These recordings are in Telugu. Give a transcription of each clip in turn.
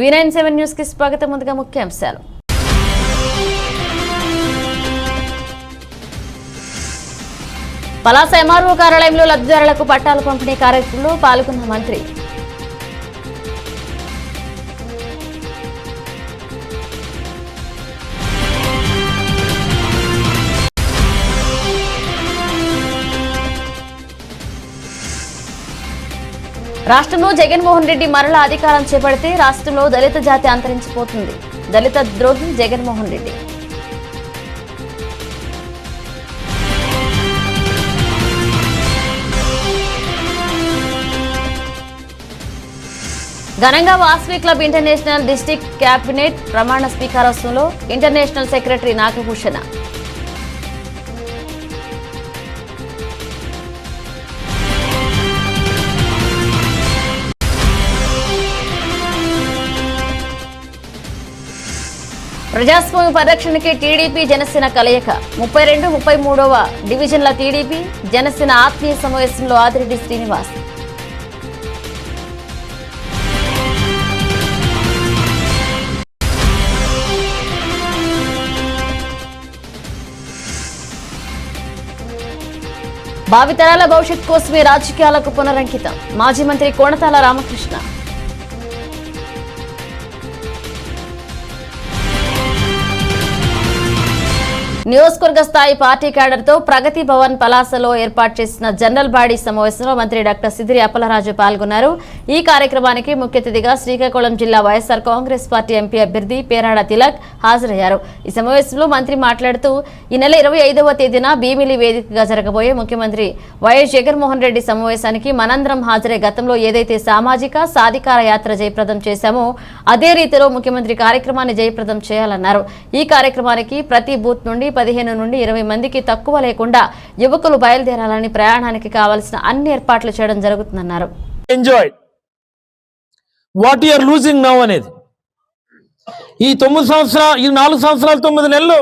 వి నైన్ సెవెన్ న్యూస్కి స్వాగతం. ముందుగా ముఖ్యాంశాలు. పలాస ఎంఆర్ఓ కార్యాలయంలో లబ్ధిదారులకు పట్టాలు పంపిణీ కార్యక్రమంలో పాల్గొన్న మంత్రి. రాష్ట్రంలో జగన్మోహన్ రెడ్డి మరల అధికారం చేపడితే రాష్ట్రంలో దళిత జాతి అంతరించిపోతుంది. దళిత ద్రోహి జగన్మోహన్ రెడ్డి. ఘనంగా Vasavi club international district cabinet ప్రమాణ స్వీకారోత్సవంలో ఇంటర్నేషనల్ సెక్రటరీ నాగభూషణ. ప్రజాస్వామ్య పరిరక్షణకి టీడీపీ జనసేన కలయిక. ముప్పై రెండు ముప్పై మూడవ డివిజన్ల టీడీపీ జనసేన ఆత్మీయ సమావేశంలో ఆదిరెడ్డి శ్రీనివాస్. భావితరాల భవిష్యత్ కోసమే రాజకీయాలకు పునరంకితం. మాజీ మంత్రి కోణతాల రామకృష్ణ. నియోజకవర్గ స్థాయి పార్టీ క్యాడర్తో ప్రగతి భవన్ పలాసలో ఏర్పాటు చేసిన జనరల్ బాడీ సమావేశంలో మంత్రి డాక్టర్ సిదిరి అప్పలరాజు పాల్గొన్నారు. ఈ కార్యక్రమానికి ముఖ్య అతిథిగా శ్రీకాకుళం జిల్లా వైఎస్ఆర్ కాంగ్రెస్ పార్టీ ఎంపీ అభ్యర్థి పేరాడ తిలక్ హాజరయ్యారు. ఈ సమావేశంలో మంత్రి మాట్లాడుతూ ఈ నెల ఇరవై ఐదవ తేదీన భీమిలి వేదికగా జరగబోయే ముఖ్యమంత్రి వైఎస్ జగన్మోహన్ రెడ్డి సమావేశానికి మనందరం హాజరై. గతంలో ఏదైతే సామాజిక సాధికార యాత్ర జయప్రదం చేశామో అదే రీతిలో ముఖ్యమంత్రి కార్యక్రమాన్ని జయప్రదం చేయాలన్నారు. ఈ కార్యక్రమానికి ప్రతి బూత్ నుండి పదిహేను నుండి ఇరవై మందికి తక్కువ లేకుండా యువకులు బయలుదేరాలని ప్రయాణానికి కావాల్సిన అన్ని ఏర్పాట్లు చేయడం జరుగుతుందన్నారు. Enjoy what you're losing now అనేది. ఈ తొమ్మిది సంవత్సరాలు ఈ నాలుగు సంవత్సరాలు తొమ్మిది నెలలు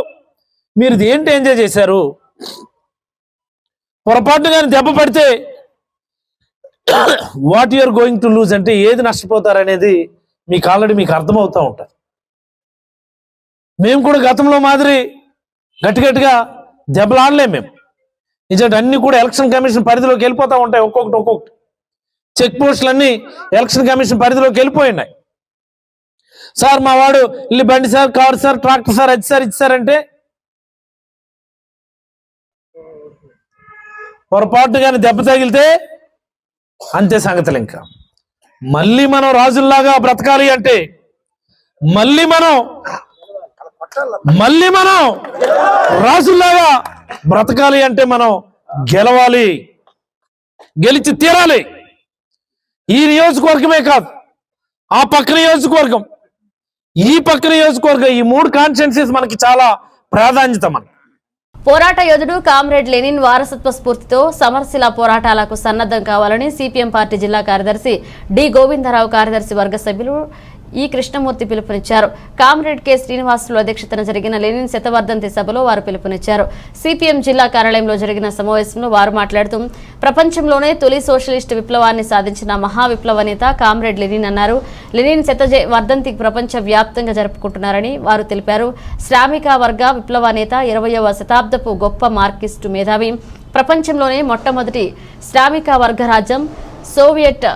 మీరు ఇది ఏంటి ఎంజాయ్ చేశారు? పొరపాటు కానీ దెబ్బ పడితే what you're going to lose అంటే ఏది నష్టపోతారనేది మీకు ఆల్రెడీ మీకు అర్థమవుతూ ఉంటుంది మేము కూడా గతంలో మాదిరి గట్టి గట్టిగా దెబ్బలాడలేం మేము. నిజంగా అన్ని కూడా ఎలక్షన్ కమిషన్ పరిధిలోకి వెళ్ళిపోతూ ఉంటాయి ఒక్కొక్కటి ఒక్కొక్కటి. చెక్ పోస్టులన్నీ ఎలక్షన్ కమిషన్ పరిధిలోకి వెళ్ళిపోయినాయి. సార్ మా వాడు ఇల్లు బండి sir car sir tractor sir అది సార్ ఇది సార్ అంటే పొరపాటు కానీ దెబ్బ తగిలితే అంతే సంగతులు ఇంకా. మళ్ళీ మనం రాజుల్లాగా బ్రతకాలి అంటే మళ్ళీ మనం మళ్ళీ మనం రాజుల్లాగా బ్రతకాలి అంటే మనం గెలవాలి. గెలిచి తీరాలి. ఈ నియోజకవర్గమే కాదు ఆ పక్క నియోజకవర్గం ఈ పక్క నియోజకవర్గం ఈ మూడు కాన్స్టిట్యున్సీస్ మనకి చాలా ప్రాధాన్యత మనకి. పోరాట యోధుడు కామ్రేడ్ లెనిన్ వారసత్వ స్ఫూర్తితో సమరశిల పోరాటాలకు సన్నద్ధం కావాలని సిపిఎం పార్టీ జిల్లా కార్యదర్శి డి గోవిందరావు కార్యదర్శి వర్గ సభ్యులు ఈ కృష్ణమూర్తి పిలుపునిచ్చారు. Comrade K. శ్రీనివాసులు అధ్యక్షతన జరిగిన లెనిన్ శతవర్ధంతి సభలో వారు పిలుపునిచ్చారు. సిపిఎం జిల్లా కార్యాలయంలో జరిగిన సమావేశంలో వారు మాట్లాడుతూ ప్రపంచంలోనే తొలి సోషలిస్ట్ విప్లవాన్ని సాధించిన మహా విప్లవ నేత కామ్రేడ్ లెనిన్ అన్నారు. లెనిన్ శత వర్ధంతి ప్రపంచ వ్యాప్తంగా జరుపుకుంటున్నారని వారు తెలిపారు. శ్రామిక వర్గ విప్లవ నేత ఇరవయవ శతాబ్దపు గొప్ప మార్కిస్టు మేధావి. ప్రపంచంలోనే మొట్టమొదటి శ్రామిక వర్గ రాజ్యం సోవియట్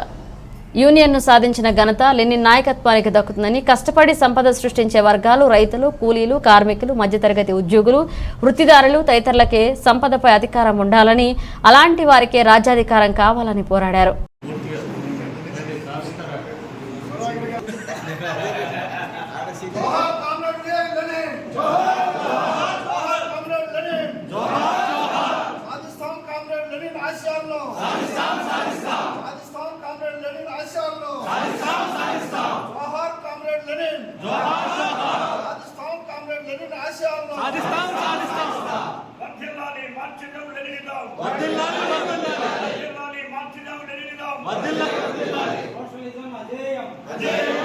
యూనియన్ను సాధించిన ఘనత లెనిన్ నాయకత్వానికి దక్కుతుందని కష్టపడి సంపద సృష్టించే వర్గాలు రైతులు కూలీలు కార్మికులు మధ్యతరగతి ఉద్యోగులు వృత్తిదారులు తదితరులకే సంపదపై అధికారం ఉండాలని అలాంటి వారికే రాజ్యాధికారం కావాలని పోరాడారు కామ్రేడ్ లెనిన్ జోహార్ కామ్రేడ్ లెనిన్ జోహార్ సాధిస్తాం కామ్రేడ్ లెనిన్ ఆశయాలను సాధిస్తాం సాధిస్తాం సాధిస్తాం కామ్రేడ్ లెనిన్ ఆశయాలను సాధిస్తాం సాధిస్తాం జోహార్ కామ్రేడ్ లెనిన్ జోహార్ సాధిస్తాం కామ్రేడ్ లెనిన్ ఆశయాలను సాధిస్తాం సాధిస్తాం. వర్ధిల్లాలి మార్చిడం లెనినిజం వర్ధిల్లాలి వర్ధిల్లాలి. వర్ధిల్లాలి మార్చిడం లెనినిజం వర్ధిల్లాలి సోషలిజం అజేయం. అజేయం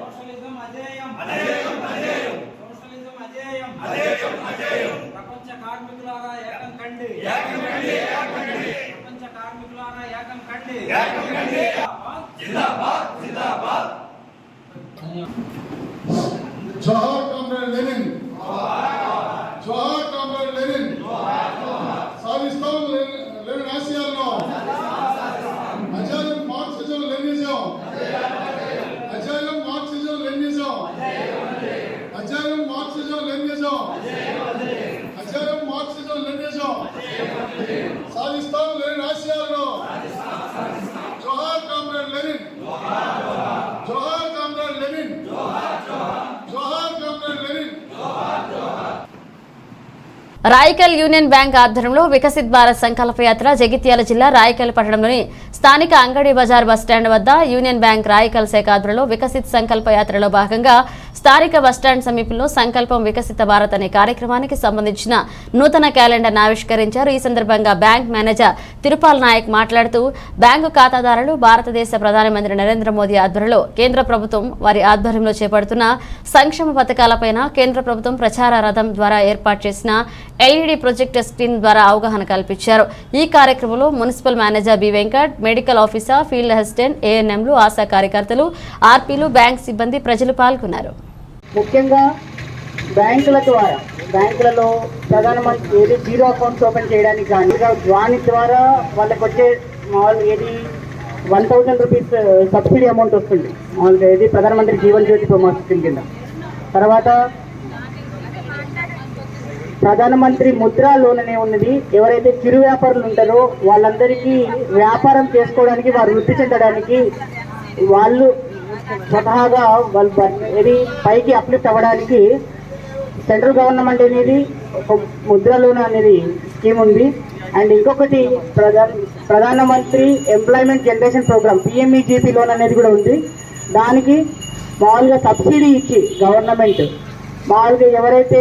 సోషలిజం అజేయం. అజేయం అజేయం. సోషలిజం అజేయం. అజేయం అజేయం. ప్రపంచ కార్మికులారా ఏకం కండి. ఏకం కండి ఏకం కండి. ప్రపంచ కార్మికులారా ఏకం కండి. ఏకం కండి. జిందాబాద్ జిందాబాద్. జిందాబాద్ జోహార్ కామ్రేడ్ లెనిన్ జోహార్ కామ్రేడ్ లెనిన్ సాధిస్తాం లెనిన్ లెనిన్ ఆశయాలను అజాయం మార్క్సిజం లెనినిజం అజాయం మార్క్సిజం లెనినిజం అజాయం మార్క్సిజం లెనినిజం అజాయం మార్క్సిజం లెనినిజం సాధిస్తాం లెనిన్ ఆశయాలను జోహార్ కామ్రేడ్ లెనిన్ జోహార్ కామ్రేడ్ లెనిన్ జోహార్ comrade Lenin Raikal Union Bank ఆధ్వర్యంలో వికసిత్ భారత్ సంకల్ప యాత్ర జగిత్యాల జిల్లా రాయకల్ పట్టణంలోని స్థానిక అంగడి బజార్ బస్టాండ్ వద్ద యూనియన్ బ్యాంక్ రాయకల్ శాఖ ఆధ్వర్యంలో వికసిత్ సంకల్ప యాత్రలో భాగంగా స్థానిక బస్టాండ్ సమీపంలో సంకల్పం వికసిత భారత్ అనే కార్యక్రమానికి సంబంధించిన నూతన క్యాలెండర్ను ఆవిష్కరించారు. ఈ సందర్భంగా బ్యాంక్ మేనేజర్ తిరుపాల్ నాయక్ మాట్లాడుతూ బ్యాంకు ఖాతాదారులు భారతదేశ ప్రధానమంత్రి నరేంద్ర మోదీ ఆధ్వర్యంలో కేంద్ర ప్రభుత్వం వారి ఆధ్వర్యంలో చేపడుతున్న సంక్షేమ పథకాలపైన కేంద్ర ప్రభుత్వం ప్రచార రథం ద్వారా ఏర్పాటు చేసిన ఎల్ఈడి ప్రొజెక్టర్ స్క్రీన్ ద్వారా అవగాహన కల్పించారు. ఈ కార్యక్రమంలో municipal manager B Venkat medical officer field assistant ఏఎన్ఎంలు ఆశా కార్యకర్తలు ఆర్పీలు బ్యాంక్ సిబ్బంది ప్రజలు పాల్గొన్నారు. ముఖ్యంగా బ్యాంకుల ద్వారా బ్యాంకులలో ప్రధానమంత్రి ఏది జీరో అకౌంట్స్ ఓపెన్ చేయడానికి కానీ దాని ద్వారా వాళ్ళకి వచ్చే మామూలు ఏది one thousand rupees subsidy amount వస్తుంది. మామూలుగా ఏది ప్రధానమంత్రి జీవన్ జ్యోతి ప్రమా కింద. తర్వాత ప్రధానమంత్రి ముద్రా లోన్ అనే ఉన్నది. ఎవరైతే చిరు వ్యాపారులు ఉంటారో వాళ్ళందరికీ వ్యాపారం చేసుకోవడానికి వారు వృద్ధి చెందడానికి వాళ్ళు స్వతహాగా వాళ్ళు ఇది పైకి అప్లిఫ్ట్ అవ్వడానికి సెంట్రల్ గవర్నమెంట్ అనేది ఒక ముద్ర లోన్ అనేది స్కీమ్ ఉంది. అండ్ ఇంకొకటి Pradhan Pradhan Mantri employment generation programme PMEGP loan అనేది కూడా ఉంది. దానికి మామూలుగా సబ్సిడీ ఇచ్చి గవర్నమెంట్ మామూలుగా ఎవరైతే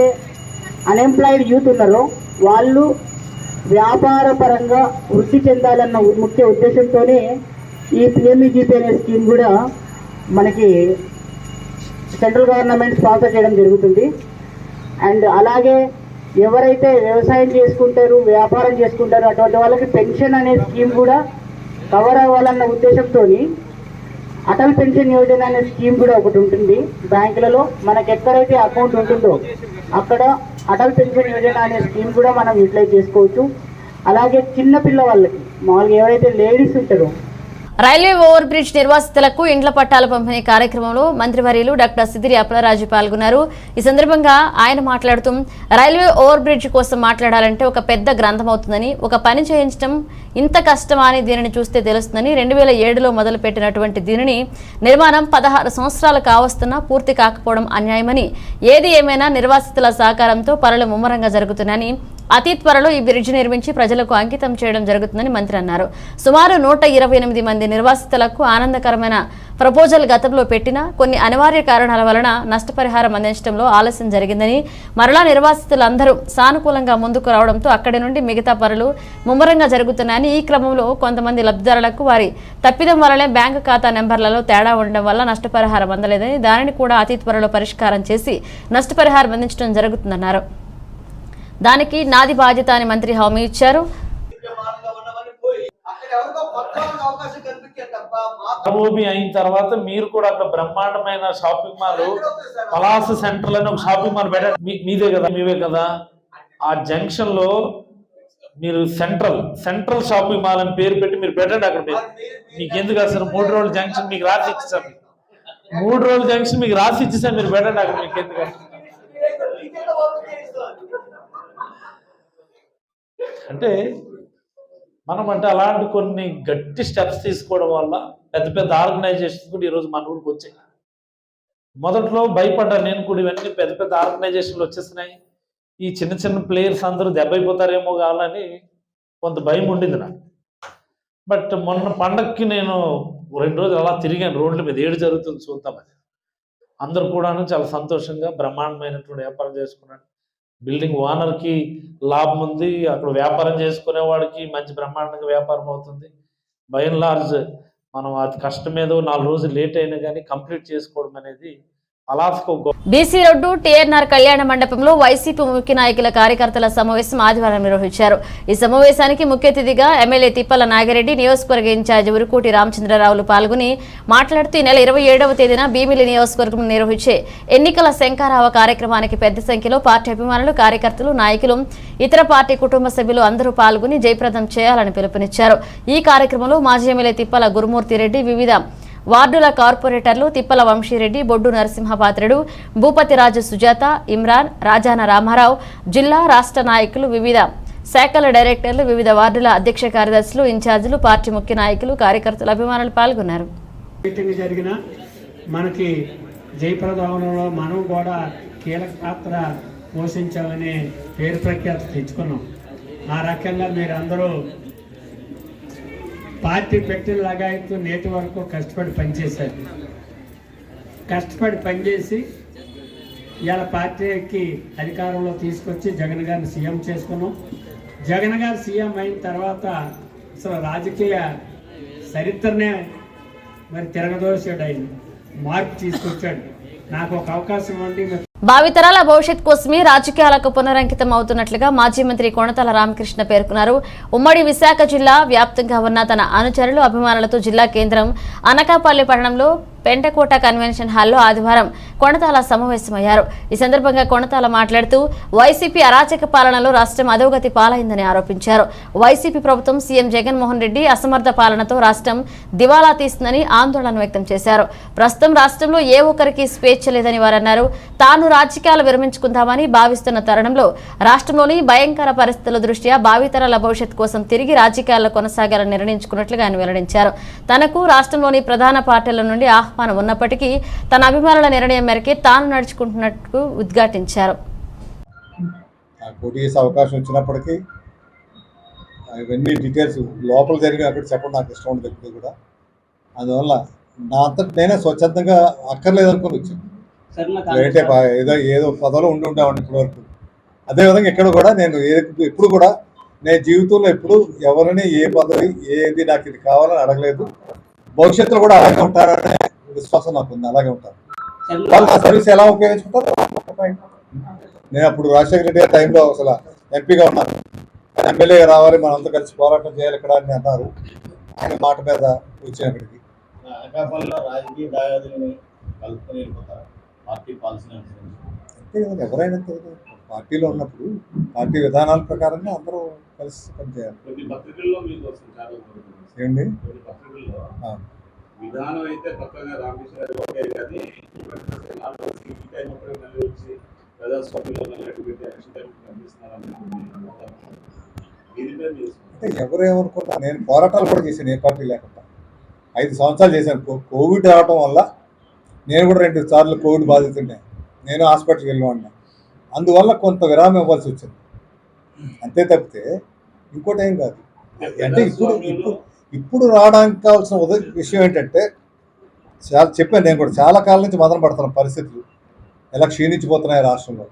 అన్ఎంప్లాయిడ్ యూత్ ఉన్నారో వాళ్ళు వ్యాపార పరంగా వృద్ధి చెందాలన్న ముఖ్య ఉద్దేశంతోనే ఈ పిఎంఈజీపీ అనే స్కీమ్ కూడా మనకి సెంట్రల్ గవర్నమెంట్ స్పాన్సర్ చేయడం జరుగుతుంది. అండ్ అలాగే ఎవరైతే వ్యవసాయం చేసుకుంటారు వ్యాపారం చేసుకుంటారో అటువంటి వాళ్ళకి పెన్షన్ అనే స్కీమ్ కూడా కవర్ అవ్వాలన్న ఉద్దేశంతో అటల్ పెన్షన్ యోజన అనే స్కీమ్ కూడా ఒకటి ఉంటుంది. బ్యాంకులలో మనకు ఎక్కడైతే అకౌంట్ ఉంటుందో అక్కడ అటల్ పెన్షన్ యోజన అనే స్కీమ్ కూడా మనం యూటిలైజ్ చేసుకోవచ్చు. అలాగే చిన్న పిల్ల వాళ్ళకి మామూలుగా ఎవరైతే లేడీస్ ఉంటారో రైల్వే ఓవర్ బ్రిడ్జ్ నిర్వాసితులకు ఇండ్ల పట్టాల పంపిణీ కార్యక్రమంలో మంత్రివర్యులు డాక్టర్ సిద్ధిరి అప్పలరాజు పాల్గొన్నారు. ఈ సందర్భంగా ఆయన మాట్లాడుతూ రైల్వే ఓవర్ బ్రిడ్జ్ కోసం మాట్లాడాలంటే ఒక పెద్ద గ్రంథం అవుతుందని ఒక పని చేయించడం ఇంత కష్టమా అని దీనిని చూస్తే తెలుస్తుందని రెండు వేల ఏడులో మొదలుపెట్టినటువంటి దీనిని నిర్మాణం పదహారు సంవత్సరాలు కావస్తున్నా పూర్తి కాకపోవడం అన్యాయమని ఏది ఏమైనా నిర్వాసితుల సహకారంతో పనులు ముమ్మరంగా జరుగుతున్నాయని అతి త్వరలో ఈ బ్రిడ్జ్ నిర్మించి ప్రజలకు అంకితం చేయడం జరుగుతుందని మంత్రి అన్నారు. సుమారు నూట ఇరవై ఎనిమిది మంది నిర్వాసితులకు ఆనందకరమైన ప్రపోజల్ గతంలో పెట్టినా కొన్ని అనివార్య కారణాల వలన నష్టపరిహారం అందించడంలో ఆలస్యం జరిగిందని మరలా నిర్వాసితులందరూ సానుకూలంగా ముందుకు రావడంతో అక్కడి నుండి మిగతా పనులు ముమ్మరంగా జరుగుతున్నాయని ఈ క్రమంలో కొంతమంది లబ్ధిదారులకు వారి తప్పిదం వల్లనే బ్యాంకు ఖాతా నెంబర్లలో తేడా ఉండడం వల్ల నష్టపరిహారం అందలేదని దానిని కూడా అతి త్వరలో పరిష్కారం చేసి నష్టపరిహారం అందించడం జరుగుతుందన్నారు. దానికి నాది బాధ్యత అని మంత్రి హామీ ఇచ్చారు. భూమి అయిన తర్వాత మీరు కూడా అక్కడ బ్రహ్మాండమైన షాపింగ్ మాల్ పలాస సెంటర్ అని ఒక షాపింగ్ మాల్ పెట్టండి మీదే కదా మీవే కదా? ఆ జంక్షన్లో మీరు సెంట్రల్ సెంట్రల్ షాపింగ్ మాల్ అని పేరు పెట్టి మీరు పెట్టండి అక్కడ మీరు. మీకు ఎందుకు అసలు మూడు రోజుల జంక్షన్ మీకు రాసి ఇచ్చేసాం మూడు రోజుల జంక్షన్ మీకు రాసి ఇచ్చేసాం మీరు పెట్టండి అక్కడ మీకు ఎందుకు అసలు? మీకేదో వర్క్ చేయిస్తాం అంటే మనం అంటే అలాంటి కొన్ని గట్టి స్టెప్స్ తీసుకోవడం వల్ల పెద్ద పెద్ద ఆర్గనైజేషన్స్ కూడా ఈరోజు మన ఊరికి వచ్చాయి. మొదట్లో భయపడ్డాను నేను కూడా ఇవన్నీ పెద్ద పెద్ద ఆర్గనైజేషన్లు వచ్చేసినాయి. ఈ చిన్న చిన్న ప్లేయర్స్ అందరూ దెబ్బైపోతారేమో కావాలని కొంత భయం ఉండింది నాకు. బట్ మొన్న పండక్కి నేను రెండు రోజులు అలా తిరిగాను రోడ్ల మీద ఏడు జరుగుతుంది చూద్దామని. అందరూ కూడాను చాలా సంతోషంగా బ్రహ్మాండమైనటువంటి వ్యాపారం చేసుకున్నాను. బిల్డింగ్ ఓనర్కి లాభం ఉంది అక్కడ వ్యాపారం చేసుకునే వాడికి మంచి బ్రహ్మాండంగా వ్యాపారం అవుతుంది. బై అండ్ లార్జ్ మనం అది కష్టం ఏదో నాలుగు రోజులు లేట్ అయినా కానీ కంప్లీట్ చేసుకోవడం అనేది బీసీ రోడ్డు టీఆర్ఆర్ కళ్యాణ మండపంలో వైసీపీ ముఖ్య నాయకుల కార్యకర్తల సమావేశం ఆదివారం నిర్వహించారు. ఈ సమావేశానికి ముఖ్య అతిథిగా ఎమ్మెల్యే తిప్పల నాగిరెడ్డి నియోజకవర్గ ఇన్ఛార్జ్ ఉరుకోటి రామచంద్రరావులు పాల్గొని మాట్లాడుతూ ఈ నెల ఇరవై ఏడవ తేదీన భీమిలి నియోజకవర్గం నిర్వహించే ఎన్నికల శంకారావ కార్యక్రమానికి పెద్ద సంఖ్యలో పార్టీ అభిమానులు కార్యకర్తలు నాయకులు ఇతర పార్టీ కుటుంబ సభ్యులు అందరూ పాల్గొని జయప్రదం చేయాలని పిలుపునిచ్చారు. ఈ కార్యక్రమంలో మాజీ ఎమ్మెల్యే తిప్పల గురుమూర్తిరెడ్డి వివిధ వార్డుల కార్పొరేటర్లు తిప్పల వంశీరెడ్డి బొడ్డు నరసింహపాత్రుడు భూపతిరాజు సుజాత ఇమ్రాన్ రాజాన రామారావు జిల్లా రాష్ట్ర నాయకులు వివిధ శాఖల డైరెక్టర్లు వివిధ వార్డుల అధ్యక్ష కార్యదర్శులు ఇన్ఛార్జీలు పార్టీ ముఖ్య నాయకులు కార్యకర్తలు అభిమానులు పాల్గొన్నారు. జరిగిన మనకి మనం కూడా కీలక పాత్ర పోషించామనే పేరు ప్రఖ్యాతి తెచ్చుకున్నాం. ఆ రకంగా మీరు అందరూ పార్టీ పెట్టిన లగాయత్తు నేటి వరకు కష్టపడి పనిచేశారు. కష్టపడి పనిచేసి ఇవాళ పార్టీకి అధికారంలో తీసుకొచ్చి జగన్ గారిని సీఎం చేసుకున్నాం. జగన్ గారు సీఎం అయిన తర్వాత అసలు రాజకీయ చరిత్రనే మరి తిరగదోసాడు ఆయన మార్పు తీసుకొచ్చాడు. నాకు ఒక అవకాశం ఉండి భావితరాల భవిష్యత్ కోసమే రాజకీయాలకు పునరంకితం అవుతున్నట్లుగా మాజీ మంత్రి కొనతల రామకృష్ణ పేర్కొన్నారు. ఉమ్మడి విశాఖ జిల్లా వ్యాప్తంగా ఉన్న తన అనుచరులు అభిమానులతో జిల్లా కేంద్రం అనకాపల్లి పట్టణంలో పెంటకోట కన్వెన్షన్ హాల్లో ఆదివారం కొణతాల సమావేశమయ్యారు. ఈ సందర్భంగా కొణతాల మాట్లాడుతూ వైసీపీ అరాచక పాలనలో రాష్ట్రం అధోగతి పాలైందని ఆరోపించారు. వైసీపీ ప్రభుత్వం సీఎం జగన్మోహన్ రెడ్డి అసమర్థ పాలనతో రాష్ట్రం దివాలా తీస్తుందని ఆందోళన వ్యక్తం చేశారు. ప్రస్తుతం రాష్ట్రంలో ఏ ఒక్కరికి స్వేచ్ఛ లేదని వారన్నారు. తాను రాజకీయాలు విరమించుకుందామని భావిస్తున్న తరుణంలో రాష్ట్రంలోని భయంకర పరిస్థితుల దృష్ట్యా భావితరాల భవిష్యత్ కోసం తిరిగి రాజకీయాల్లో కొనసాగాలని నిర్ణయించుకున్నట్లుగా ఆయన వెల్లడించారు. తనకు రాష్ట్రంలోని ప్రధాన పార్టీల నుండి ఆహ్వానం ఉన్నప్పటికీ తన అభిమానుల నిర్ణయం మేరకే తాను నడుచుకుంటున్నట్టు ఉద్ఘాటించారు. అవకాశం వచ్చినప్పటికీ ఇవన్నీ డీటెయిల్స్ లోపల జరిగి అక్కడ చెప్పడం నాకు ఇష్టం ఉండదు ఎప్పుడు కూడా. అందువల్ల నా అంతటి నేనే స్వచ్ఛందంగా అక్కర్లేదు అనుకుని వచ్చాను. ఏంటే ఏదో ఏదో పదవిలో ఉండి ఉండేవాడిని ఇప్పటి వరకు అదేవిధంగా ఇక్కడ కూడా నేను ఏ ఎప్పుడు కూడా నేను జీవితంలో ఎప్పుడు ఎవరిని ఏ పదవి ఏది నాకు ఇది కావాలని అడగలేదు. భవిష్యత్తులో కూడా అలాగే ఉంటారనే విశ్వాసం నాకు ఉంది అలాగే ఉంటారు వాళ్ళు ఆ సర్వీస్ ఎలా ఉపయోగించుకుంటారు నేను అప్పుడు రాజశేఖర రెడ్డి టైంలో అసలు ఎంపీగా ఉన్నాను. ఎమ్మెల్యేగా రావాలి మనంతా కలిసి పోరాటం చేయాలి ఇక్కడ అని అన్నారు. ఆయన మాట మీద వచ్చాను కదా ఎవరైనా. పార్టీలో ఉన్నప్పుడు పార్టీ విధానాల ప్రకారంగా అందరూ కలిసి పనిచేయాలి. ఏంటి? కొన్ని పత్రికల్లో ఆ. విధానం అయితే పక్కగా రామకృష్ణ గారు ఓకే కానీ టైం అప్పుడే మళ్ళీ వచ్చి ప్రజాస్వామ్యంలో మళ్ళీ టైం అంటే ఎవరు ఏమనుకున్నా నేను పోరాటాలు కూడా చేశాను ఏ పార్టీ లేకుండా. ఐదు సంవత్సరాలు చేశాను. కోవిడ్ రావటం వల్ల నేను కూడా రెండు సార్లు కోవిడ్ బాధితుండే నేను హాస్పిటల్కి వెళ్ళివాడిని. అందువల్ల కొంత విరామం ఇవ్వాల్సి వచ్చింది. అంతే తప్పితే ఇంకోటి ఏం కాదు. అంటే ఇప్పుడు ఇప్పుడు ఇప్పుడు రావడానికి కావాల్సిన ఉదయ విషయం ఏంటంటే చాలా చెప్పాను నేను కూడా చాలా కాలం నుంచి మదన పడుతున్నాను పరిస్థితులు. ఎలా క్షీణించిపోతున్నాయి రాష్ట్రంలో.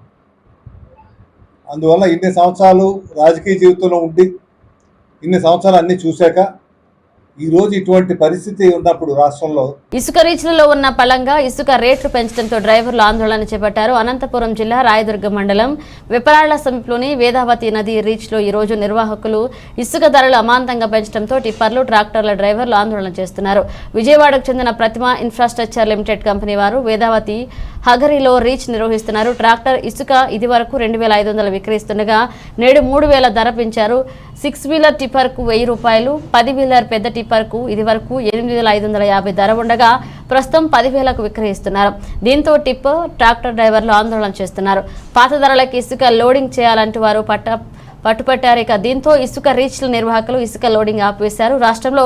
అందువల్ల ఇన్ని సంవత్సరాలు రాజకీయ జీవితంలో ఉండి ఇన్ని సంవత్సరాలు అన్నీ చూశాక ఈరోజు ఇటువంటి పరిస్థితి ఉన్నప్పుడు రాష్ట్రంలో ఇసుక రీచ్లలో ఉన్న పలంగా ఇసుక రేట్లు పెంచడంతో డ్రైవర్లు ఆందోళన చేపట్టారు. అనంతపురం జిల్లా రాయదుర్గ మండలం విపరాళ్ళ సమీపంలోని వేదావతి నది రీచ్లో ఈ రోజు నిర్వాహకులు ఇసుక ధరలు అమాంతంగా పెంచడంతో టిప్పర్లు ట్రాక్టర్ల డ్రైవర్లు ఆందోళన చేస్తున్నారు. విజయవాడకు చెందిన ప్రతిమ ఇన్ఫ్రాస్ట్రక్చర్ లిమిటెడ్ కంపెనీ వారు వేదావతి హగరిలో రీచ్ నిర్వహిస్తున్నారు. ట్రాక్టర్ ఇసుక ఇది వరకు రెండు వేల ఐదు వందలు విక్రయిస్తుండగా నేడు మూడు వేల ధర పెంచారు. సిక్స్ వీలర్ టిప్పర్కు వెయ్యి రూపాయలు పది వీలర్ పెద్ద టిప్పర్కు ఇది వరకు ఎనిమిది వేల ఐదు వందల యాభై ధర ఉండగా ప్రస్తుతం పదివేలకు విక్రయిస్తున్నారు. దీంతో టిప్పర్ ట్రాక్టర్ డ్రైవర్లు ఆందోళన చేస్తున్నారు. పాత ధరలకు ఇసుక లోడింగ్ చేయాలంటూ వారు పట్ట పట్టుపట్టారు ఇక దీంతో ఇసుక రీచ్ల నిర్వాహకులు ఇసుక లోడింగ్ ఆపివేశారు. రాష్ట్రంలో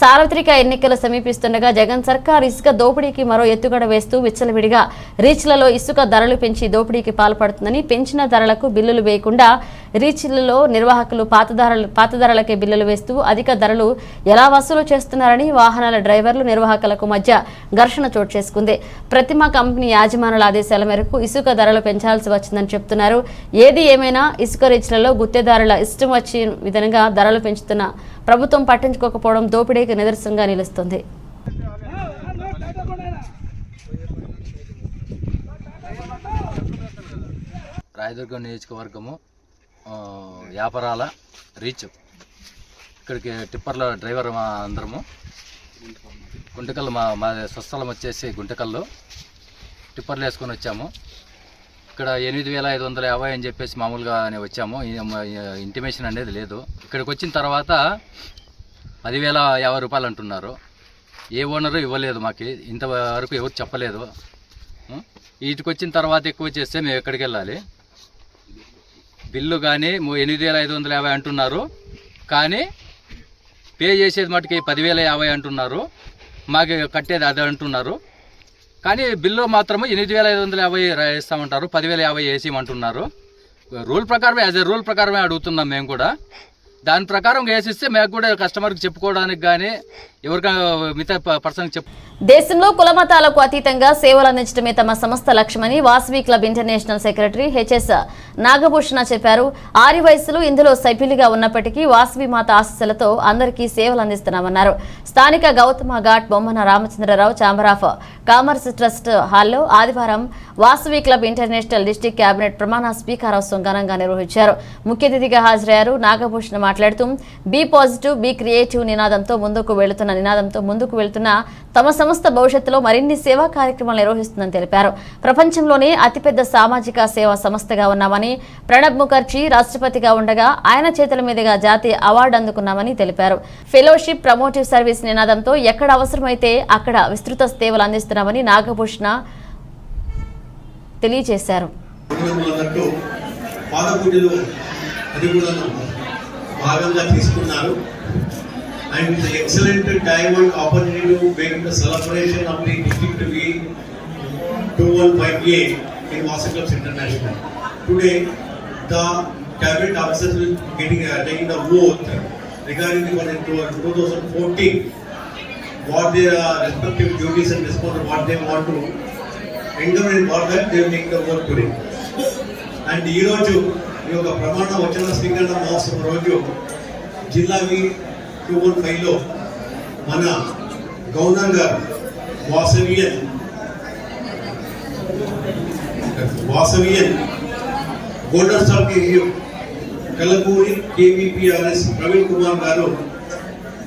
సార్వత్రిక ఎన్నికలు సమీపిస్తుండగా జగన్ సర్కార్ ఇసుక దోపిడీకి మరో ఎత్తుగడ వేస్తూ విచ్చలవిడిగా రీచ్లలో ఇసుక ధరలు పెంచి దోపిడీకి పాల్పడుతుందని పెంచిన ధరలకు బిల్లులు వేయకుండా రీచ్లలో నిర్వాహకులు పాత ధరలు పాత ధరలకే బిల్లులు వేస్తూ అధిక ధరలు ఎలా వసూలు చేస్తున్నారని వాహనాల డ్రైవర్లు నిర్వాహకులకు మధ్య ఘర్షణ చోటు చేసుకుంది. ప్రతిమ కంపెనీ యాజమానుల ఆదేశాల మేరకు ఇసుక ధరలు పెంచాల్సి వచ్చిందని చెప్తున్నారు. ఏది ఏమైనా ఇసుక రీచ్లలో గుత్తేదారుల ఇష్టం వచ్చే విధంగా ధరలు పెంచుతున్న ప్రభుత్వం పట్టించుకోకపోవడం దోపిడీకి నిదర్శనంగా నిలుస్తుంది. రాయదుర్గం నియోజకవర్గము వ్యాపారాల రీచ్. ఇక్కడికి టిప్పర్ల డ్రైవర్ మా అందరము. గుంటకల్ మా మా స్వస్థలం వచ్చేసి గుంటకల్లో. టిప్పర్లు వేసుకొని వచ్చాము. ఇక్కడ ఎనిమిది వేల ఐదు వందల యాభై అని చెప్పేసి మామూలుగానే వచ్చాము. ఇంటిమేషన్ అనేది లేదు. ఇక్కడికి వచ్చిన తర్వాత పదివేల యాభై రూపాయలు అంటున్నారు. ఏ ఓనరు ఇవ్వలేదు మాకు. ఇంతవరకు ఎవరు చెప్పలేదు. వీటికి వచ్చిన తర్వాత ఎక్కువ చేస్తే మేము ఎక్కడికి వెళ్ళాలి? బిల్లు కానీ ఎనిమిది వేల ఐదు వందల యాభై అంటున్నారు. కానీ పే చేసేది మటుకి పదివేల యాభై అంటున్నారు. మాకు కట్టేది అది అంటున్నారు. కానీ బిల్లు మాత్రము ఎనిమిది వేల ఐదు వందల యాభై ఇస్తామంటారు. పదివేల యాభై వేసేయమంటున్నారు రూల్ ప్రకారమే యాజ్ ఎ రూల్ ప్రకారమే అడుగుతున్నాం మేము కూడా. దాని ప్రకారం వేసిస్తే మేము కూడా కస్టమర్కి చెప్పుకోవడానికి కానీ ఎవరికైనా మిగతా పర్సన్కి చెప్పు దేశంలో కులమతాలకు అతీతంగా సేవలు అందించడమే తమ సంస్థ లక్ష్యమని Vasavi club international secretary HS Nagabhushana చెప్పారు. ఆరి వయసులు ఇందులో సభ్యులుగా ఉన్నప్పటికీ వాసవి మాత ఆశీస్సులతో అందరికీ సేవలు అందిస్తున్నామన్నారు. స్థానిక Gautama Ghat Bommana Ramachandra Rao chamber of commerce trust హాల్లో ఆదివారం Vasavi club international district cabinet ప్రమాణ స్వీకారోత్సవం ఘనంగా నిర్వహించారు. ముఖ్య అతిథిగా హాజరయ్యారు నాగభూషణ మాట్లాడుతూ బీ పాజిటివ్ బీ క్రియేటివ్ నినాదంతో ముందుకు వెళుతున్న నినాదంతో ముందుకు వెళుతున్న తమ సంస్థ భవిష్యత్తులో మరిన్ని సేవా కార్యక్రమాలు నిర్వహిస్తుందని తెలిపారు. ప్రపంచంలోనే అతిపెద్ద సామాజిక సేవా సంస్థగా ఉన్నామని ప్రణబ్ ముఖర్జీ రాష్ట్రపతిగా ఉండగా ఆయన చేతుల మీదుగా జాతీయ అవార్డు అందుకున్నామని తెలిపారు. ఫెలోషిప్ ప్రమోటివ్ సర్వీస్ నినాదంతో ఎక్కడ అవసరమైతే అక్కడ విస్తృత సేవలు చేస్తున్నామని నాగభూషణ తెలియజేశారు. భాగంగా తీసుకున్నారు. And excellent time and opportunity to make the celebration of the district V two one five A in Vasavi clubs international today the cabinet officers will getting uh, taking the oath regarding the 2014 what their uh, respective duties and responsibilities what they want to endure in what that they make the work today and ఈరోజు ఈ యొక్క ప్రమాణ వచన స్వీకరణ మహోత్సవం రోజు జిల్లా వి టూ వన్ ఫైవ్లో మన గవర్నర్ గారు Vasavian Vasavian golden star Kalakuri KVPRS Praveen Kumar గారు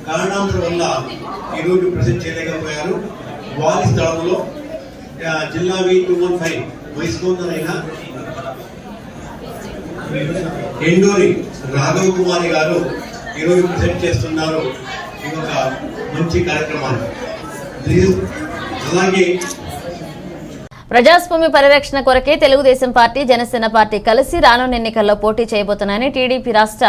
కారణాంతర వల్ల ఈరోజు ప్రజెంట్ చేయలేకపోయారు. వారి స్థలంలో జిల్లా V two one five vice governor Enduri Raghava Kumari గారు ఈరోజు ప్రజెంట్ చేస్తున్నారు. ఈ యొక్క మంచి కార్యక్రమాన్ని అలాగే ప్రజాస్వామ్య పరిరక్షణ కొరకే తెలుగుదేశం పార్టీ జనసేన పార్టీ కలిసి రానున్న ఎన్నికల్లో పోటీ చేయబోతున్నాయని టీడీపీ రాష్ట్ర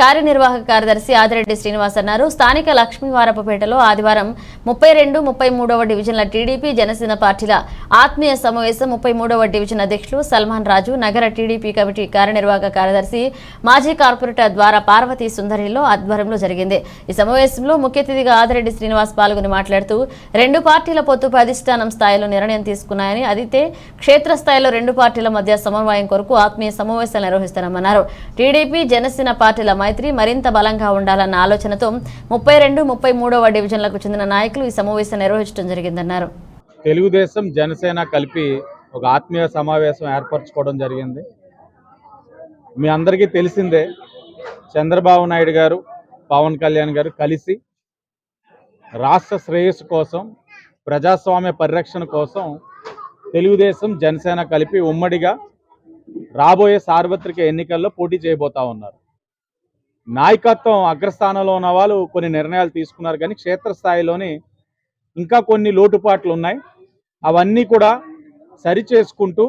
కార్యనిర్వాహక కార్యదర్శి ఆదిరెడ్డి శ్రీనివాస్ అన్నారు. స్థానిక లక్ష్మీవారపపేటలో ఆదివారం ముప్పై రెండు ముప్పై మూడవ డివిజన్ల టీడీపీ జనసేన పార్టీల ఆత్మీయ సమావేశం ముప్పై మూడవ డివిజన్ అధ్యక్షులు సల్మాన్ రాజు నగర టీడీపీ కమిటీ కార్యనిర్వాహక కార్యదర్శి మాజీ కార్పొరేటర్ ద్వారా పార్వతీ సుందరిలో ఆధ్వర్యంలో జరిగింది. ఈ సమావేశంలో ముఖ్య అతిథిగా ఆదిరెడ్డి శ్రీనివాస్ పాల్గొని మాట్లాడుతూ రెండు పార్టీల పొత్తుపై అధిష్టానం స్థాయిలో నిర్ణయం తీసుకున్నాయని అదితే క్షేత్రస్థాయిలో రెండు పార్టీల మధ్య సమన్వయం కొరకు ఆత్మీయ సమావేశాలు నిర్వహిస్తామన్నారు టీడీపీ జనసేన పార్టీల మైత్రి మరింత బలంగా ఉండాలన్న ఆలోచనతో ముప్పై రెండు ముప్పై మూడవ డివిజన్లకు చెందిన నాయకులు ఈ సమావేశం నిర్వహించడం జరిగిందన్నారు. తెలుగుదేశం జనసేన కలిపి ఒక ఆత్మీయ సమావేశం ఏర్పరచుకోవడం జరిగింది. మీ అందరికీ తెలిసిందే చంద్రబాబు నాయుడు గారు పవన్ కళ్యాణ్ గారు కలిసి రాష్ట్ర శ్రేయస్సు కోసం ప్రజాస్వామ్య పరిరక్షణ కోసం తెలుగుదేశం జనసేన కలిపి ఉమ్మడిగా రాబోయే సార్వత్రిక ఎన్నికల్లో పోటీ చేయబోతా ఉన్నారు. నాయకత్వం అగ్రస్థానంలో ఉన్న వాళ్ళు కొన్ని నిర్ణయాలు తీసుకున్నారు కానీ క్షేత్రస్థాయిలోని ఇంకా కొన్ని లోటుపాట్లు ఉన్నాయి. అవన్నీ కూడా సరి చేసుకుంటూ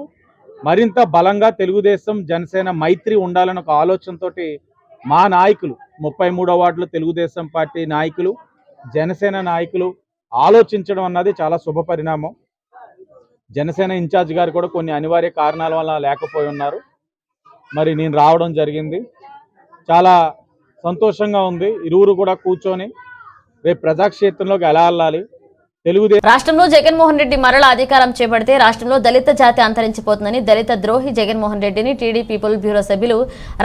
మరింత బలంగా తెలుగుదేశం జనసేన మైత్రి ఉండాలని ఒక ఆలోచనతో మా నాయకులు ముప్పై మూడో వార్డులో తెలుగుదేశం పార్టీ నాయకులు జనసేన నాయకులు ఆలోచించడం అన్నది చాలా శుభ పరిణామం. జనసేన ఇన్ఛార్జ్ గారు కూడా కొన్ని అనివార్య కారణాల వల్ల లేకపోయి ఉన్నారు. మరి నేను రావడం జరిగింది. చాలా సంతోషంగా ఉంది. ఇరువురు కూడా కూర్చొని రేపు ప్రజాక్షేత్రంలోకి ఎలా వెళ్ళాలి? తెలుగుదేశం రాష్ట్రంలో జగన్మోహన్ రెడ్డి మరల అధికారం చేపడితే రాష్ట్రంలో దళిత జాతి అంతరించిపోతుందని దళిత ద్రోహి జగన్మోహన్ రెడ్డిని టీడీ పీపుల్ బ్యూరో సభ్యులు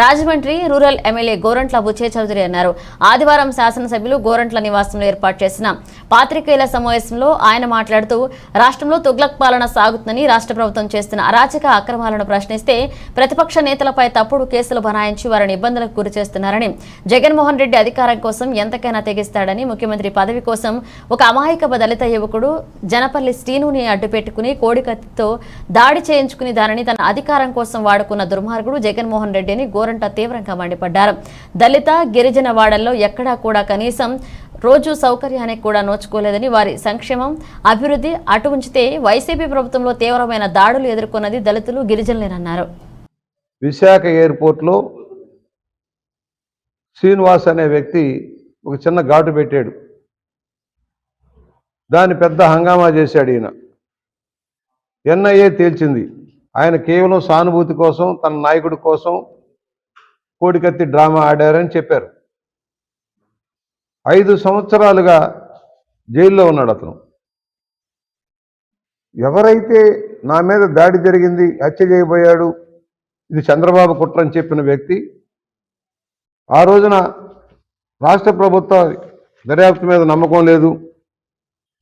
రాజమండ్రి రూరల్ ఎమ్మెల్యే గోరంట్ల బుచ్చే చౌదరి అన్నారు. ఆదివారం శాసనసభ్యులు గోరంట్ల నివాసంలో ఏర్పాటు చేసిన పాత్రికేయుల సమావేశంలో ఆయన మాట్లాడుతూ రాష్ట్రంలో తుగ్లక్ పాలన సాగుతుందని రాష్ట్ర ప్రభుత్వం చేస్తున్న అరాచక అక్రమాలను ప్రశ్నిస్తే ప్రతిపక్ష నేతలపై తప్పుడు కేసులు బనాయించి వారిని ఇబ్బందులకు గురి చేస్తున్నారని జగన్మోహన్ రెడ్డి అధికారం కోసం ఎంతకైనా తెగిస్తాడని ముఖ్యమంత్రి పదవి కోసం ఒక అమాయక దళిత యువకుడు జనపల్లి శ్రీనుని అడ్డుపెట్టుకుని కోడికత్తితో దాడి చేయించుకుని దానిని తన అధికారం కోసం వాడుకున్న దుర్మార్గుడు జగన్మోహన్ రెడ్డిని గోరంట తీవ్రంగా మండిపడ్డారు. దళిత గిరిజన వాడల్లో ఎక్కడా కూడా కనీసం రోజు సౌకర్యానికి కూడా నోచుకోలేదని వారి సంక్షేమం అభివృద్ధి అటు ఉంచితే వైసీపీ ప్రభుత్వంలో తీవ్రమైన దాడులు ఎదుర్కొన్నది దళితులు గిరిజనులేనన్నారు విశాఖ ఎయిర్పోర్ట్లో శ్రీనివాస్ అనే వ్యక్తి ఒక చిన్న ఘాటు పెట్టాడు. దాన్ని పెద్ద హంగామా చేశాడు ఈయన. ఎన్ఐఏ తేల్చింది. ఆయన కేవలం సానుభూతి కోసం తన నాయకుడి కోసం కోడికత్తి డ్రామా ఆడారని చెప్పారు. ఐదు సంవత్సరాలుగా జైల్లో ఉన్నాడు అతను. ఎవరైతే నా మీద దాడి జరిగింది హత్య చేయబోయాడు ఇది చంద్రబాబు కుట్ర అని చెప్పిన వ్యక్తి ఆ రోజున రాష్ట్ర ప్రభుత్వ దర్యాప్తు మీద నమ్మకం లేదు.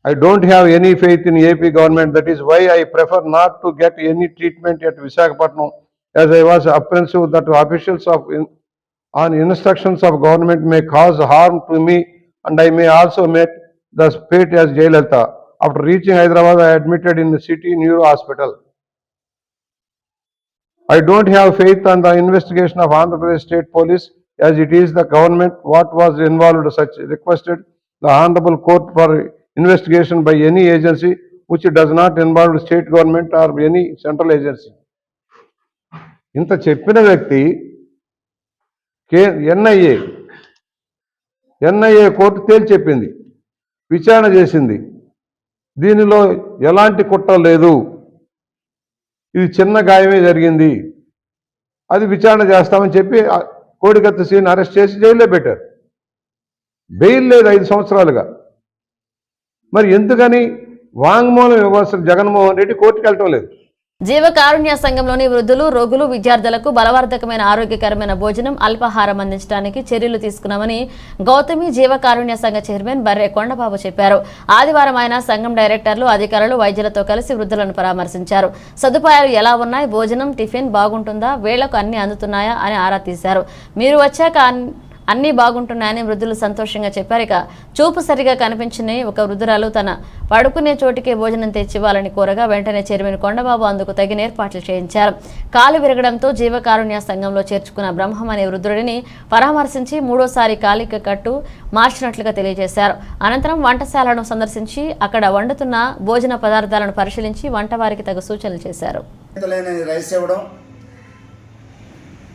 I don't have any faith in AP government. That is why I prefer not to get any treatment at Visakhapatnam as I was apprehensive that officials of in, on instructions of government may cause harm to me and I may also meet the fate as jailer. After reaching Hyderabad, I admitted in the city neuro hospital. I don't have faith on the investigation of Andhra Pradesh State Police as it is the government what was involved such requested the Honorable Court for investigation by any agency which does not involve state government or any central agency. ఇంత చెప్పిన వ్యక్తి కే ఎన్ఐఏ ఎన్ఐఏ కోర్టు తేల్చి చెప్పింది విచారణ చేసింది. దీనిలో ఎలాంటి కుట్ర లేదు. ఇది చిన్న గాయమే జరిగింది. అది విచారణ చేస్తామని చెప్పి కోడికత్త సీని అరెస్ట్ చేసి జైల్లో పెట్టారు. బెయిల్ లేదు ఐదు సంవత్సరాలుగా. మరి ఎందుకని వాంగ్మూలం ఇవ్వాల్సిన జగన్మోహన్ రెడ్డి కోర్టుకు వెళ్ళటం లేదు? జీవకారుణ్య సంఘంలోని వృద్ధులు రోగులు విద్యార్థులకు బలవర్ధకమైన ఆరోగ్యకరమైన భోజనం అల్పాహారం అందించడానికి చర్యలు తీసుకున్నామని గౌతమి జీవకారుణ్య సంఘ చైర్మన్ బర్రె కొండబాబు చెప్పారు. ఆదివారం ఆయన సంఘం డైరెక్టర్లు అధికారులు వైద్యులతో కలిసి వృద్ధులను పరామర్శించారు. సదుపాయాలు ఎలా ఉన్నాయి? భోజనం టిఫిన్ బాగుంటుందా? వేళ్ళకు అన్ని అందుతున్నాయా? అని ఆరా తీశారు. మీరు వచ్చాక అన్నీ బాగుంటున్నాయని వృద్ధులు సంతోషంగా చెప్పారు. ఇక చూపు సరిగా కనిపించని ఒక వృద్ధురాలు తన పడుకునే చోటికే భోజనం తెచ్చివ్వాలని కోరగా వెంటనే చైర్మన్ కొండబాబు అందుకు తగిన ఏర్పాట్లు చేయించారు. కాలు విరగడంతో జీవకారుణ్య సంఘంలో చేర్చుకున్న బ్రహ్మం అనే వృద్ధుడిని పరామర్శించి మూడోసారి కాలిక కట్టు మార్చినట్లుగా తెలియజేశారు. అనంతరం వంటశాలను సందర్శించి అక్కడ వండుతున్న భోజన పదార్థాలను పరిశీలించి వంటవారికి తగు సూచనలు చేశారు. రైస్ ఇవ్వడం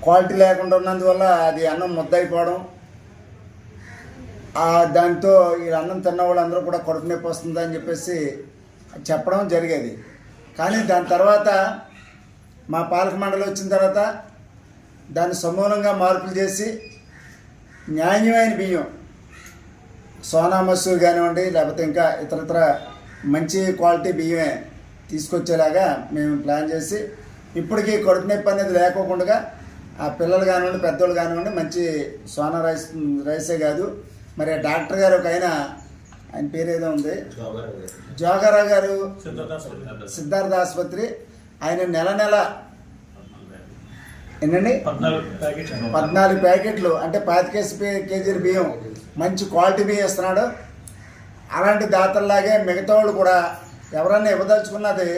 క్వాలిటీ లేకుండా ఉన్నందువల్ల అది అన్నం ముద్దయిపోవడం. దాంతో ఈ అన్నం తిన్న వాళ్ళందరూ కూడా కడుపు నొప్పి వస్తుందని చెప్పేసి చెప్పడం జరిగేది. కానీ దాని తర్వాత మా పాలక మండలి వచ్చిన తర్వాత దాన్ని సమూలంగా మార్పులు చేసి న్యాయమైన బియ్యం సోనా మసూర్ కానివ్వండి లేకపోతే ఇంకా ఇతరత్ర మంచి క్వాలిటీ బియ్యమే తీసుకొచ్చేలాగా మేము ప్లాన్ చేసి ఇప్పటికీ కడుపు నొప్పి అనేది లేకోకుండా ఆ పిల్లలు కానివ్వండి పెద్దోళ్ళు కానివ్వండి మంచి సోనా రైస్ రైసే కాదు. మరి ఆ డాక్టర్ గారు ఒక ఆయన ఆయన పేరు ఏదో ఉంది. జోగారావు గారు సిద్ధార్థ ఆసుపత్రి ఆయన నెల నెల ఏంటండి పద్నాలుగు ప్యాకెట్లు అంటే పాతికేసి కేజీల బియ్యం. మంచి క్వాలిటీ బియ్యం ఇస్తున్నాడు. అలాంటి దాతల్లాగే మిగతా వాళ్ళు కూడా ఎవరన్నా ఇవ్వదలుచుకున్నది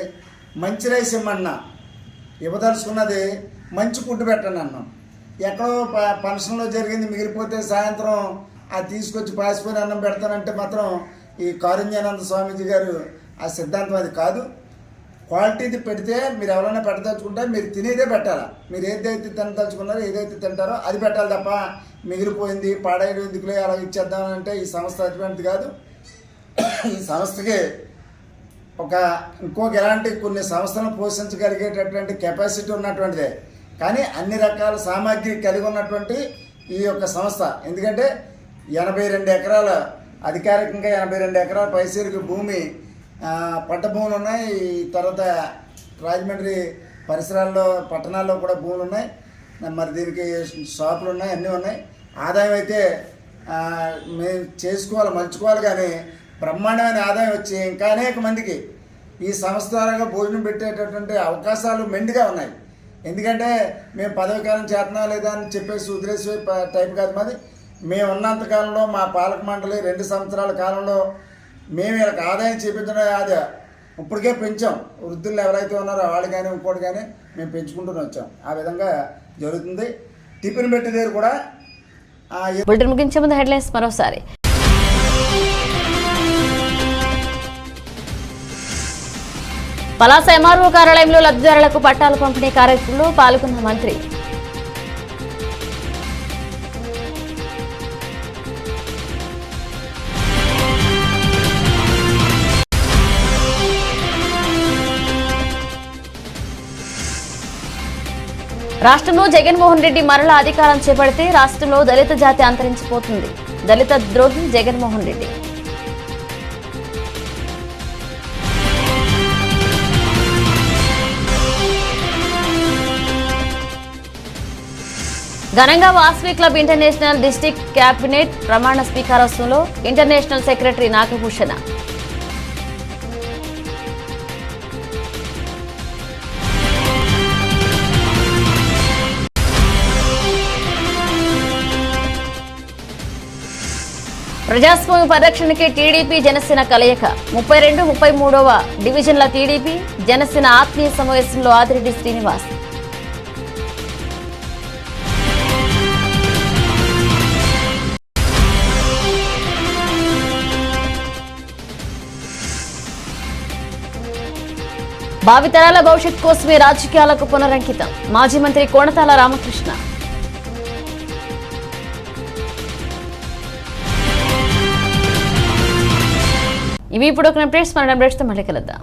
మంచి రైస్ ఇమ్మన్నా. ఇవ్వదలుచుకున్నది మంచి ఫుడ్ పెట్టండి అన్నాం. ఎక్కడో ప- ఫంక్షన్లో జరిగింది మిగిలిపోతే సాయంత్రం అది తీసుకొచ్చి పాసిపోయిన అన్నం పెడతానంటే మాత్రం ఈ కారుణ్యానంద స్వామీజీ గారు ఆ సిద్ధాంతం అది కాదు. క్వాలిటీది పెడితే మీరు ఎవరైనా పెట్టదలుచుకుంటే మీరు తినేదే పెట్టాలా? మీరు ఏదైతే తినదలుచుకున్నారో ఏదైతే తింటారో అది పెట్టాలి తప్ప మిగిలిపోయింది పాడైన ఎందుకులే అలా ఇచ్చేద్దామంటే ఈ సంస్థ అటువంటిది కాదు. ఈ సంస్థకి ఒక ఇంకొక ఎలాంటి కొన్ని సంస్థలను పోషించగలిగేటటువంటి కెపాసిటీ ఉన్నటువంటిదే. కానీ అన్ని రకాల సామాగ్రి కలిగి ఉన్నటువంటి ఈ యొక్క సంస్థ. ఎందుకంటే ఎనభై రెండు ఎకరాల అధికారికంగా ఎనభై రెండు ఎకరాల పైసరికి భూమి ఆ, పంట భూములు ఉన్నాయి. తర్వాత రాజమండ్రి పరిసరాల్లో పట్టణాల్లో కూడా భూములు ఉన్నాయి. మరి దీనికి షాపులు ఉన్నాయి అన్నీ ఉన్నాయి. ఆదాయం అయితే మేము చేసుకోవాలి మలుచుకోవాలి కానీ బ్రహ్మాండమైన ఆదాయం వచ్చి ఇంకా అనేక మందికి ఈ సంస్థ ద్వారా భోజనం పెట్టేటటువంటి అవకాశాలు మెండుగా ఉన్నాయి. ఎందుకంటే మేము పదవి కాలం చేతనా లేదా అని చెప్పేసి ఉద్రేసే టైప్ కాదు మాది. మేము ఉన్నంత కాలంలో మా పాలక మండలి రెండు సంవత్సరాల కాలంలో మేము వీళ్ళకి ఆదాయం చూపించడం అది ఇప్పటికే పెంచాం. వృద్ధులు ఎవరైతే ఉన్నారో వాళ్ళు కానీ ఇంకోటి కానీ మేము పెంచుకుంటూనే వచ్చాం. ఆ విధంగా జరుగుతుంది. టిఫిన్ పెట్టే దగ్గర కూడా బులెటిన్ ముగించే ముందు హెడ్లైన్స్ మరోసారి. పలాస ఎంఆర్ఓ కార్యాలయంలో లబ్ధిదారులకు పట్టాలు పంపిణీ కార్యక్రమంలో పాల్గొన్న మంత్రి. రాష్ట్రంలో జగన్మోహన్ రెడ్డి మరలా అధికారం చేపడితే రాష్ట్రంలో దళిత జాతి అంతరించిపోతుంది. దళిత ద్రోహి జగన్మోహన్ రెడ్డి. ఘనంగా Vasavi club international district cabinet ప్రమాణ స్వీకారోత్సవంలో ఇంటర్నేషనల్ సెక్రటరీ నాగభూషణ. ప్రజాస్వామ్య పరిరక్షణకి టీడీపీ జనసేన కలయిక. ముప్పై రెండు ముప్పై మూడవ డివిజన్ల టీడీపీ జనసేన ఆత్మీయ సమావేశంలో ఆదిరెడ్డి శ్రీనివాస్. భావితరాల భవిష్యత్ కోసమే రాజకీయాలకు పునరంకితం. మాజీ మంత్రి కోణతాల రామకృష్ణ. ఇవి ఇప్పుడు ఒక అప్డేట్స్ మన అప్డేట్స్తో మళ్ళీ కలుద్దాం.